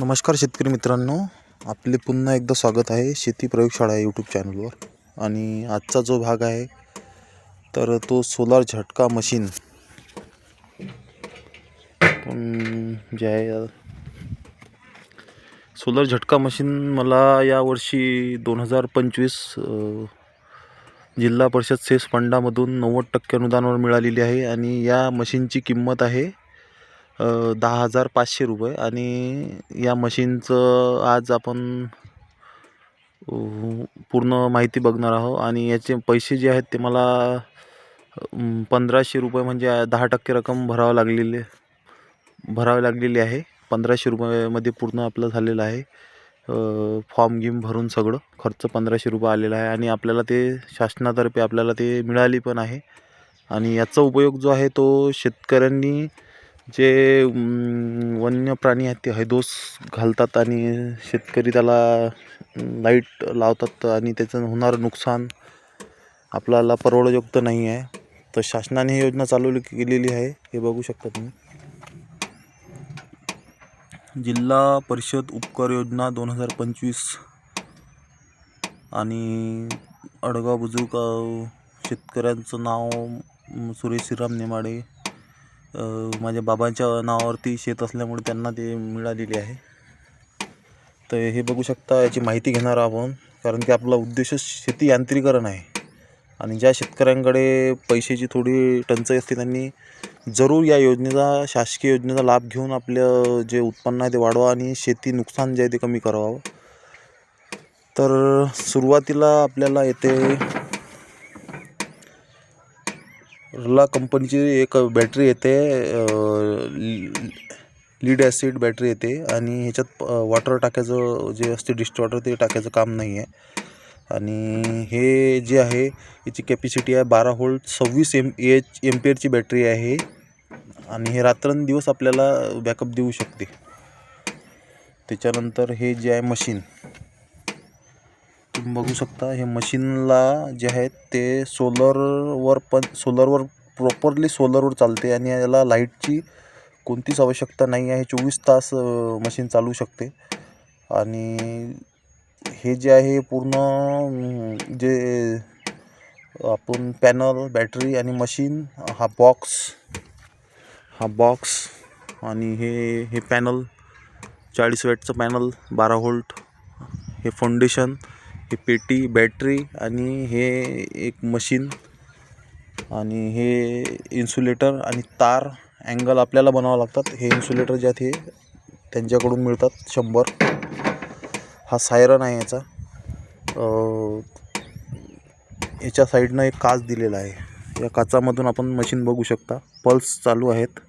नमस्कार शेतकरी मित्रांनो आपले पुन्हा एकदा स्वागत आहे शेती प्रयोगशाळा यूट्यूब चॅनलवर आणि आजचा जो भाग आहे तर तो सोलार झटका मशीन. जे आहे सोलर झटका मशीन मला यावर्षी दोन हजार पंचवीस जिल्हा परिषद सेस फंडामधून नव्वद टक्के अनुदानावर मिळालेली आहे. आणि या मशीनची किंमत आहे दहा हजार पाचशे रुपये आणि या मशीनचं आज आपण पूर्ण माहिती बघणार आहोत आणि याचे पैसे जे आहेत ते मला पंधराशे रुपये म्हणजे दहा टक्के रक्कम भरावं लागलेली भरावी लागलेली आहे. पंधराशे रुपयामध्ये पूर्ण आपलं झालेलं आहे. फॉर्म गिम भरून सगळं खर्च पंधराशे रुपये आलेला आहे आणि आपल्याला ते शासनातर्फे आपल्याला ते मिळाली पण आहे. आणि याचा उपयोग जो आहे तो शेतकऱ्यांनी जे वन्य प्राणी आहेत ते हैदोस घालतात आणि शेतकरी त्याला लाइट लावतात आणि त्याचं होणारं नुकसान आपल्याला परवडयोग्य नाही आहे. तर शासनाने ही योजना चालवली केलेली आहे हे बघू शकता तुम्ही. जिल्हा परिषद उपकर योजना दोन हजार पंचवीस आणि अडगाव बुजुर्ग शेतकऱ्यांचं नाव सुरेश श्रीराम नेमाडे माझ्या बाबांच्या नावावरती शेत असल्यामुळे त्यांना ते मिळालेली आहे. तर हे बघू शकता याची माहिती घेणार आपण कारण की आपला उद्देश शेती यांत्रिकरण आहे. आणि ज्या शेतकऱ्यांकडे पैशाची थोडी टंचाई असते त्यांनी जरूर या योजनेचा शासकीय योजनेचा लाभ घेऊन आपलं जे उत्पन्न आहे ते वाढवा आणि शेती नुकसान जे आहे ते कमी करावं. तर सुरुवातीला आपल्याला येते रला कंपनीची एक बॅटरी येते लीड ॲसिड बॅटरी येते आणि ह्याच्यात वॉटर टाकायचं जे असते डिस्ट वॉटर ते टाकायचं काम नाही आहे आणि हे जे आहे याची कॅपॅसिटी आहे बारा होल्ड सव्वीस एम एच एमपेअरची बॅटरी आहे आणि हे रात्रंदिवस आपल्याला बॅकअप देऊ शकते. त्याच्यानंतर हे जे आहे मशीन. बघू शकता हे मशीनला जे आहे ते सोलरवर पण सोलरवर प्रॉपरली सोलरवर चालते आणि याला लाईटची कोणतीच आवश्यकता नाही आहे. चोवीस तास मशीन चालू शकते. आणि हे जे आहे पूर्ण जे आपण पॅनल बॅटरी आणि मशीन हा बॉक्स हा बॉक्स आणि हे हे पॅनल चाळीस वॅटचं पॅनल बारा होल्ट हे फाउंडेशन हे पेटी बॅटरी आणि हे एक मशीन आणि हे इन्सुलेटर आणि तार अँगल आपल्याला बनावं लागतात. हे इन्सुलेटर ज्यात हे त्यांच्याकडून मिळतात शंभर. हा सायरन आहे याचा. याच्या साईडनं एक काच दिलेला आहे. या काचामधून आपण मशीन बघू शकता. पल्स चालू आहेत.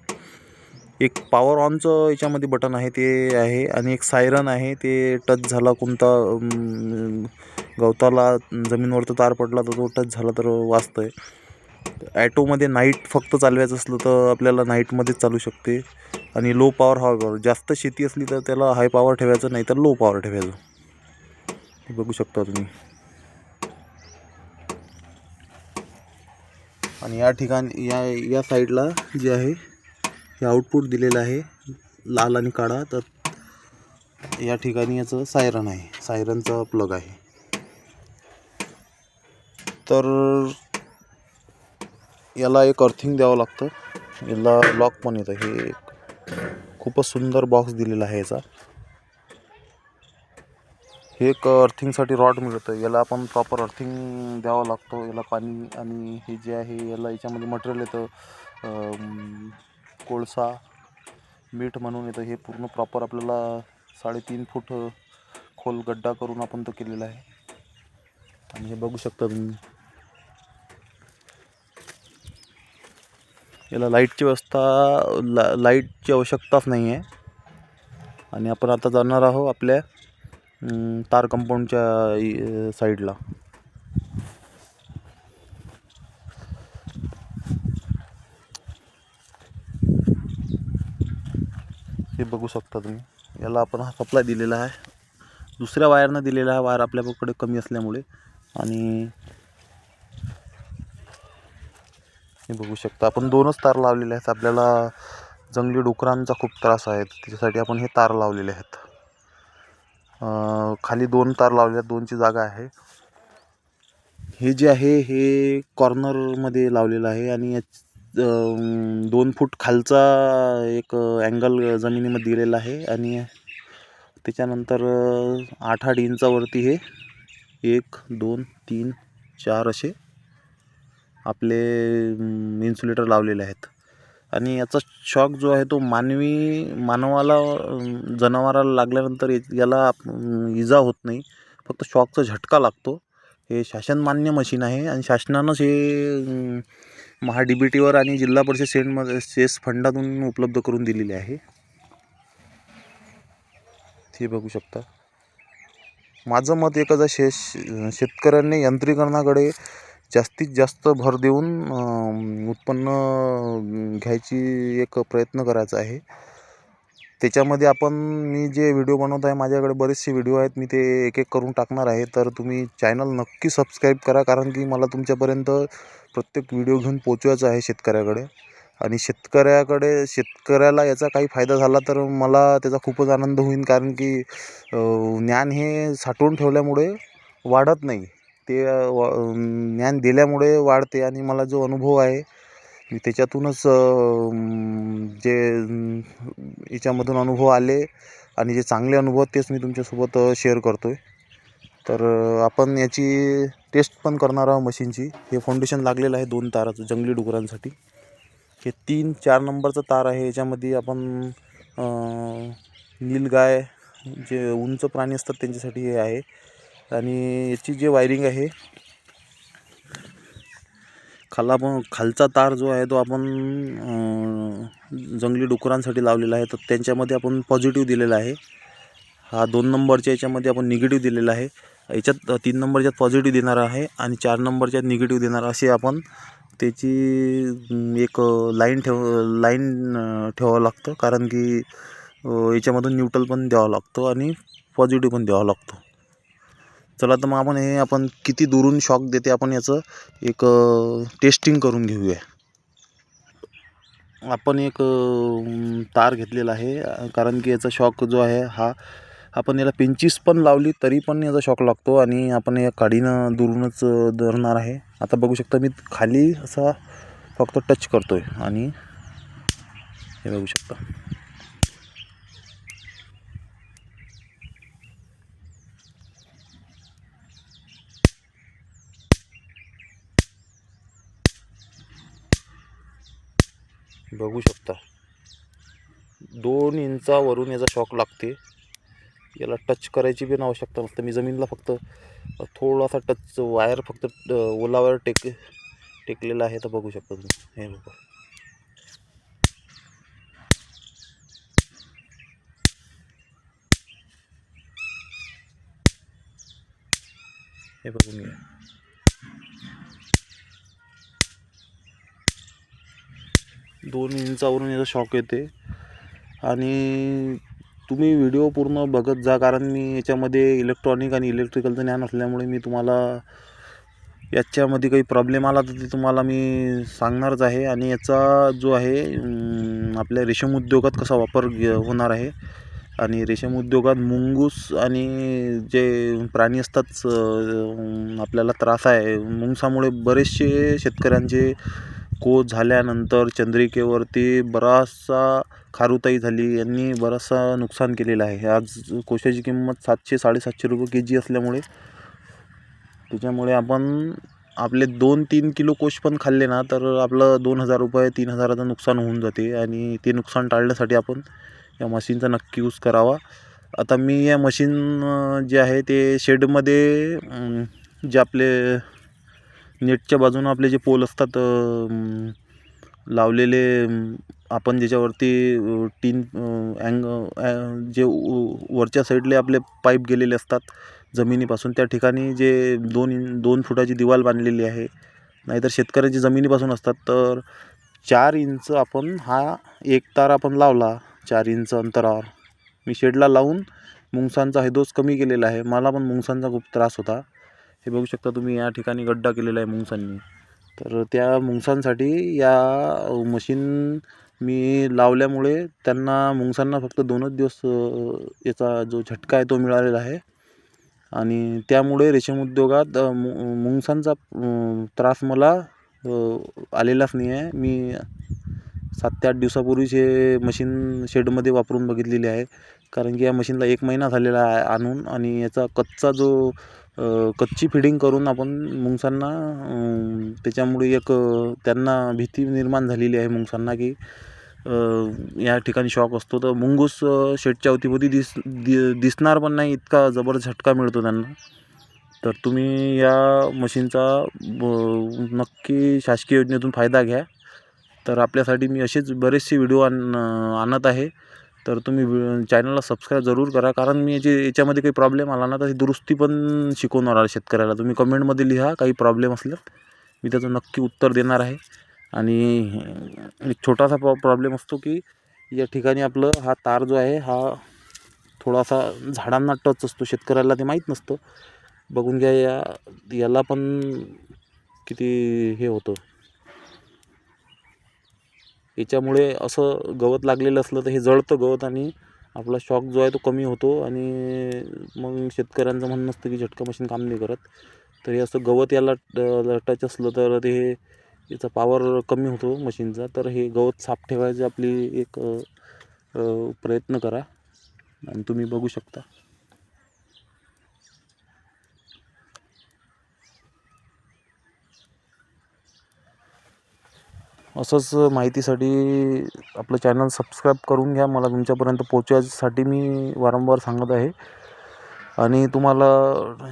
एक पॉवर ऑनचं याच्यामध्ये बटन आहे ते आहे. आणि एक सायरन आहे ते टच झाला कोणता गवताला जमीनवरचं तार पडला तर तो टच झाला तर वाचतं आहे ॲटोमध्ये नाईट फक्त चालवायचं असलं तर आपल्याला नाईटमध्येच चालू शकते. आणि लो पॉवर हवा जास्त शेती असली तर त्याला हाय पॉवर ठेवायचं नाही तर लो पॉवर ठेवायचं बघू शकता तुम्ही. आणि या ठिकाणी या या साईडला जे आहे हे आउटपुट दिलेलं आहे लाल आणि काळा. तर या ठिकाणी याचं सायरन आहे. सायरनचा प्लग आहे. तर याला एक अर्थिंग द्यावं लागतं. याला लॉक पण येतं. हे एक खूपच सुंदर बॉक्स दिलेला आहे याचा. हे एक अर्थिंगसाठी रॉड मिळतं. याला आपण प्रॉपर अर्थिंग द्यावं लागतो. याला पाणी आणि हे जे आहे याला याच्यामध्ये मटेरियल येतं. कोळसा मीठ म्हणून येतं. हे पूर्ण प्रॉपर आपल्याला साडेतीन फूट खोल गड्डा करून आपण तो केलेला आहे. आणि हे बघू शकता तुम्ही. याला लाईटची व्यवस्था ला लाईटची आवश्यकताच नाही आहे आणि आपण आता जाणार आहोत आपल्या तार कंपाऊंडच्या साईडला हे बघू शकता तुम्ही. याला आपण हा सप्लाय दिलेला आहे. दुसऱ्या वायरनं दिलेला आहे वायर आपल्याकडे कमी असल्यामुळे. आणि हे बघू शकता आपण दोनच तार लावलेले आहेत. आपल्याला जंगली डुकरांचा खूप त्रास आहे. त्याच्यासाठी आपण हे तार लावलेले आहेत. खाली दोन तार लावल्या दोनची जागा आहे. हे जे आहे हे कॉर्नरमध्ये लावलेलं आहे. आणि याच दोन फूट खालचा एक अँगल जमिनीमध्ये दिलेला आहे आणि त्याच्यानंतर आठ आठ इंचावरती हे एक दोन तीन चार असे आपले इन्सुलेटर लावलेले आहेत. आणि याचा शॉक जो आहे तो मानवी मानवाला जनावराला लागल्यानंतर याला इजा होत नाही. फक्त शॉकचा झटका लागतो. हे शासनमान्य मशीन आहे आणि शासनानंच हे महा डी बी टीवर आणि जिल्हा परिषद सेंटमध्ये सेस फंडातून उपलब्ध करून दिलेले आहे. ते बघू शकता. माझं मत एकच आहे शेष शेतकऱ्यांनी यांत्रिकरणाकडे जास्तीत जास्त भर देऊन उत्पन्न घ्यायची एक प्रयत्न करायचा आहे. त्याच्यामध्ये आपण मी जे व्हिडिओ बनवत आहे माझ्याकडे बरेचसे व्हिडिओ आहेत मी ते एक एक करून टाकणार आहे. तर तुम्ही चॅनल नक्की सबस्क्राईब करा कारण की मला तुमच्यापर्यंत प्रत्येक व्हिडिओ घेऊन पोचवायचा आहे शेतकऱ्याकडे. आणि शेतकऱ्याकडे शेतकऱ्याला याचा काही फायदा झाला तर मला त्याचा खूपच आनंद होईल कारण की ज्ञान हे साठवून ठेवल्यामुळे वाढत नाही. ते वा- ज्ञान दिल्यामुळे वाढते आणि मला जो अनुभव आहे मी त्याच्यातूनच जे याच्यामधून अनुभव आले आणि जे चांगले अनुभव तेच मी तुमच्यासोबत शेअर करतो आहे तर आपण याची टेस्ट पण करणार आहोत मशीनची. हे फाउंडेशन लागलेलं आहे दोन ताराचं जंगली डुकरांसाठी. हे तीन चार नंबरचं तार आहे. याच्यामध्ये आपण नीलगाय जे उंच प्राणी असतात त्यांच्यासाठी हे आहे. आणि याची जे वायरिंग आहे खाला पण खालचा तार जो आहे तो आपण जंगली डुकरांसाठी लावलेला आहे. तर त्यांच्यामध्ये आपण पॉझिटिव्ह दिलेला आहे. हा दोन नंबरच्या याच्यामध्ये आपण निगेटिव्ह दिलेला आहे. याच्यात तीन नंबरच्यात पॉझिटिव्ह देणार आहे आणि चार नंबरच्यात निगेटिव्ह देणार असे आपण त्याची एक लाईन ठेव लाईन ठेवावं लागतं. कारण की याच्यामधून न्यूट्रल पण द्यावं लागतं आणि पॉझिटिव्ह पण द्यावा लागतो. चला तर मग आपण हे आपण किती दुरून शॉक देते आपण याचं एक टेस्टिंग करून घेऊया. आपण एक तार घेतलेला आहे कारण की याचा शॉक जो आहे हा आपण याला पिंचीस पण लावली तरी पण याचा शॉक लागतो आणि आपण या काडीनं दुरूनच धरणार आहे. आता बघू शकता मी खाली असा फक्त टच करतो आहे आणि हे बघू शकता. बघू शकता. दोन इंचावरून याचा शॉक लागते. याला टच करायची पण आवश्यकता नसतं. मी जमीनला फक्त थोडासा टच वायर फक्त ओलावर टेक टेकलेला आहे तर बघू शकता तुम्ही. हे बघा. हे बघून घ्या. दोन इंचावरून याचा शॉक येते. आणि तुम्ही व्हिडिओ पूर्ण बघत जा कारण मी याच्यामध्ये इलेक्ट्रॉनिक आणि इलेक्ट्रिकलचं ज्ञान असल्यामुळे मी तुम्हाला याच्यामध्ये काही प्रॉब्लेम आला तर ते तुम्हाला मी सांगणारच आहे. आणि याचा जो आहे आपल्या रेशीम उद्योगात कसा वापर होणार आहे. आणि रेशीम उद्योगात मुंगूस आणि जे प्राणी असतात आपल्याला त्रास आहे. मुंगसामुळे बरेचसे शेतकऱ्यांचे को झाल्यानंतर चंद्रिकेवरती बराचसा खारुताई झाली. यांनी बराचसा नुकसान केलेलं आहे. आज कोशाची किंमत सातशे साडेसातशे रुपये के जी असल्यामुळे. त्याच्यामुळे आपण आपले दोन तीन किलो कोश पण खाल्ले ना तर आपलं दोन हजार रुपये तीन हजाराचं नुकसान होऊन जाते. आणि ते नुकसान टाळण्यासाठी आपण या मशीनचा नक्की यूज करावा. आता मी या मशीन जे आहे ते शेडमध्ये जे आपले नेटच्या बाजूनं आपले जे पोल असतात लावलेले आपण ज्याच्यावरती टीन अँग जे उ- वरच्या साईडले आपले पाईप गेलेले असतात जमिनीपासून त्या ठिकाणी जे दोन इन दोन फुटाची दिवाल बांधलेली आहे. नाहीतर शेतकऱ्याची जमिनीपासून असतात. तर चार इंच आपण हा एक तार आपण लावला चार इंच अंतरावर. मी शेडला लावून मुंगसांचा हैदोस कमी केलेला आहे. मला पण मुंगसांचा खूप त्रास होता. हे बघू शकता तुम्ही या ठिकाणी गड्डा केलेला आहे मुंगसांनी. तर त्या मुंगसांसाठी या मशीन मी लावल्यामुळे त्यांना मुंगसांना फक्त दोनच दिवस याचा जो झटका आहे तो मिळालेला आहे. आणि त्यामुळे रेशीम उद्योगात मु मुंगसांचा त्रास मला आलेलाच नाही आहे. मी सात ते आठ दिवसापूर्वीच हे मशीन शेडमध्ये वापरून बघितलेली आहे. कारण की या मशीनला एक महिना झालेला आहे आणून आणि याचा कच्चा जो कच्ची फिडिंग करून आपण मुंगसांना त्याच्यामुळे एक त्यांना भीती निर्माण झालेली आहे मुंगसांना की या ठिकाणी शॉक असतो. तर मुंगूस शेडच्या अवतीभोवती दिस दि दिसणार पण नाही इतका जबर झटका मिळतो त्यांना. तर तुम्ही या मशीनचा ब नक्की शासकीय योजनेतून फायदा घ्या. तर आपल्यासाठी मी असेच बरेचसे व्हिडिओ आण आणत आहे. तर तुम्ही चॅनलला सबस्क्राईब जरूर करा. कारण मी याची याच्यामध्ये काही प्रॉब्लेम आला ना तर दुरुस्ती पण शिकवणार आहे शेतकऱ्याला. तुम्ही कमेंटमध्ये लिहा काही प्रॉब्लेम असल्यास मी त्याचं नक्की उत्तर देणार आहे. आणि एक छोटासा प्रॉ प्रॉब्लेम असतो की या ठिकाणी आपलं हा तार जो आहे हा थोडासा झाडांना टच असतो. शेतकऱ्याला ते माहीत नसतं. बघून घ्या या याला पण किती हे होतं. याच्यामुळे असं गवत लागलेलं असलं तर हे जळतं गवत आणि आपला शॉक जो आहे तो कमी होतो आणि मग शेतकऱ्यांचं म्हणणं असतं की झटका मशीन काम नाही करत. तर हे असं गवत याला ट- टच असलं तर ते याचा पावर कमी होतो मशीनचा. तर हे गवत साफ ठेवायची आपली एक प्रयत्न करा आणि तुम्ही बघू शकता. असंच माहितीसाठी आपलं चॅनल सबस्क्राईब करून घ्या. मला तुमच्यापर्यंत पोहोचवायसाठी मी वारंवार सांगत आहे. आणि तुम्हाला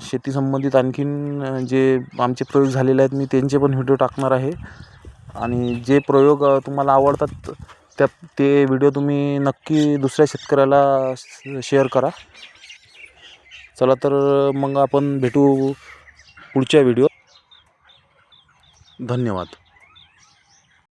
शेती संबंधित आणखीन जे आमचे प्रयोग झालेले आहेत मी त्यांचे पण व्हिडिओ टाकणार आहे. आणि जे प्रयोग तुम्हाला आवडतात त्या ते व्हिडिओ तुम्ही नक्की दुसऱ्या शेतकऱ्याला शेअर करा. चला तर मग आपण भेटू पुढच्या व्हिडिओ धन्यवाद.